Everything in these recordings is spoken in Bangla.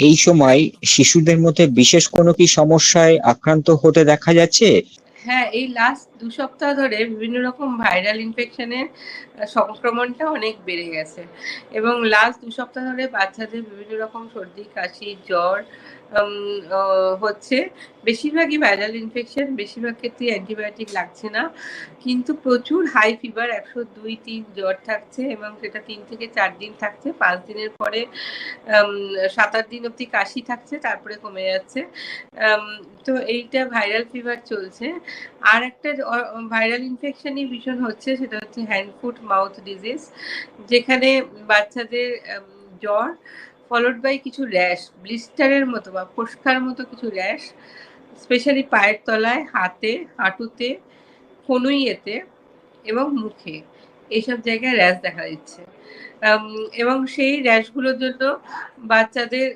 এই সময় শিশুদের মধ্যে বিশেষ কোনো কি সমস্যায় আক্রান্ত হতে দেখা যাচ্ছে? হ্যাঁ এই লাস্ট দু সপ্তাহ ধরে বিভিন্ন রকম ভাইরাল ইনফেকশনের সংক্রমণটা অনেক বেড়ে গেছে। এবং লাস্ট দু সপ্তাহ ধরে বাচ্চাদের বিভিন্ন রকম সর্দি, কাশি, জ্বর হচ্ছে। বেশিরভাগই ভাইরাল ইনফেকশন বেশিরভাগ ক্ষেত্রে অ্যান্টিবায়োটিক লাগছে না। কিন্তু প্রচুর হাই ফিভার একশো দুই, তিন জ্বর থাকছে এবং সেটা তিন থেকে চার দিন থাকছে। পাঁচ দিনের পরে সাত, আট দিন অবধি কাশি থাকছে, তারপরে কমে যাচ্ছে। তো এইটা ভাইরাল ফিভার চলছে। আর একটা ভাইরাল ইনফেকশনই ভীষণ হচ্ছে, সেটা হচ্ছে হ্যান্ড ফুট মাউথ ডিজিজ যেখানে বাচ্চাদের জ্বর ফলোড বাই কিছু র্যাশ ব্লিস্টারের মতো বা ফোসকার মতো কিছু র্যাশ স্পেশালি পায়ের তলায়, হাতে, হাঁটুতে কনুইয়েতে এবং মুখে, এইসব জায়গায় র্যাশ দেখা দিচ্ছে। এবং সেই র্যাশগুলোর জন্য বাচ্চাদের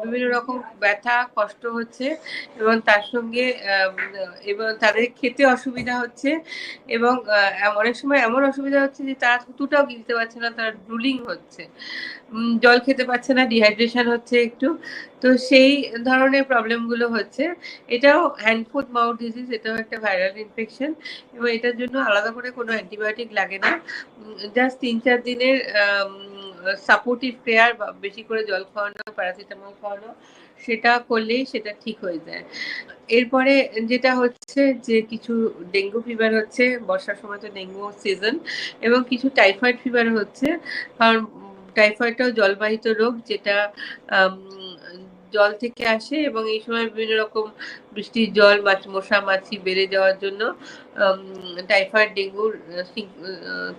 বিভিন্ন রকম ব্যথা, কষ্ট হচ্ছে এবং তার সঙ্গে এবং তাদের খেতে অসুবিধা হচ্ছে এবং অনেক সময় এমন অসুবিধা হচ্ছে যে তারা থুতুটাও গিলতে পারছে না, তারা ড্রুলিং হচ্ছে জল খেতে পারছে না ডিহাইড্রেশন হচ্ছে একটু। তো সেই ধরনের প্রবলেমগুলো হচ্ছে। এটাও হ্যান্ড ফুট মাউথ ডিজিজ এটাও একটা ভাইরাল ইনফেকশন এবং এটার জন্য আলাদা করে কোনো অ্যান্টিবায়োটিক লাগে না। জাস্ট তিন চার দিনের সাপোর্টিভ কেয়ার বেশি করে জল খাওয়ানো প্যারাসিটামল খাওয়ানো, সেটা করলেই সেটা ঠিক হয়ে যায়। এরপরে যেটা হচ্ছে যে কিছু ডেঙ্গু ফিভার হচ্ছে, বর্ষার সময় তো ডেঙ্গু সিজন এবং কিছু টাইফয়েড ফিভার হচ্ছে। কারণ টাইফয়েডটাও জলবাহিত রোগ যেটা জল থেকে আসে এবং এই সময় বিভিন্ন রকম বৃষ্টির জল, মাছ, মশা, মাছি বেড়ে যাওয়ার জন্য টাইফয়েড ডেঙ্গুর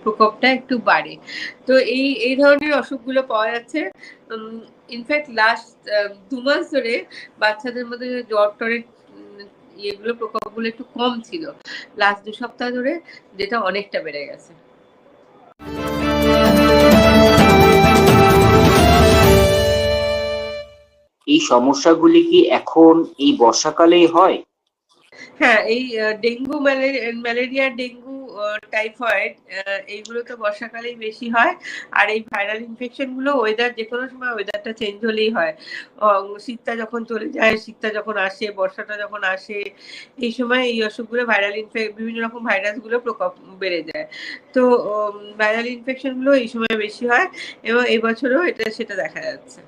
প্রকোপটা একটু বাড়ে। তো এই এই ধরনের অসুখগুলো পাওয়া যাচ্ছে। ইনফ্যাক্ট লাস্ট দু মাস ধরে বাচ্চাদের মধ্যে জ্বর, টরের ইয়েগুলো, প্রকোপগুলো একটু কম ছিল। লাস্ট দু সপ্তাহ ধরে যেটা অনেকটা বেড়ে গেছে। সমস্যাগুলি কি এখন এই বর্ষাকালেই হয়? হ্যাঁ এই ডেঙ্গু ম্যালে- ম্যালেরিয়া, ডেঙ্গু টাইফয়েড এইগুলো তো বর্ষাকালেই বেশি হয়। আর এই ভাইরাল ইনফেকশনগুলো ওয়েদার যে কোনো সময় ওয়েদারটা চেঞ্জ হলেই হয়। শীতটা যখন চলে যায়, শীতটা যখন আসে, বর্ষাটা যখন আসে, এই সময় এই অসুখগুলো ভাইরাল ইনফেক বিভিন্ন রকম ভাইরাসগুলো প্রকোপ বেড়ে যায়। তো ভাইরাল ইনফেকশনগুলো এই সময় বেশি হয় এবং এবছরও এটা, সেটা দেখা যাচ্ছে।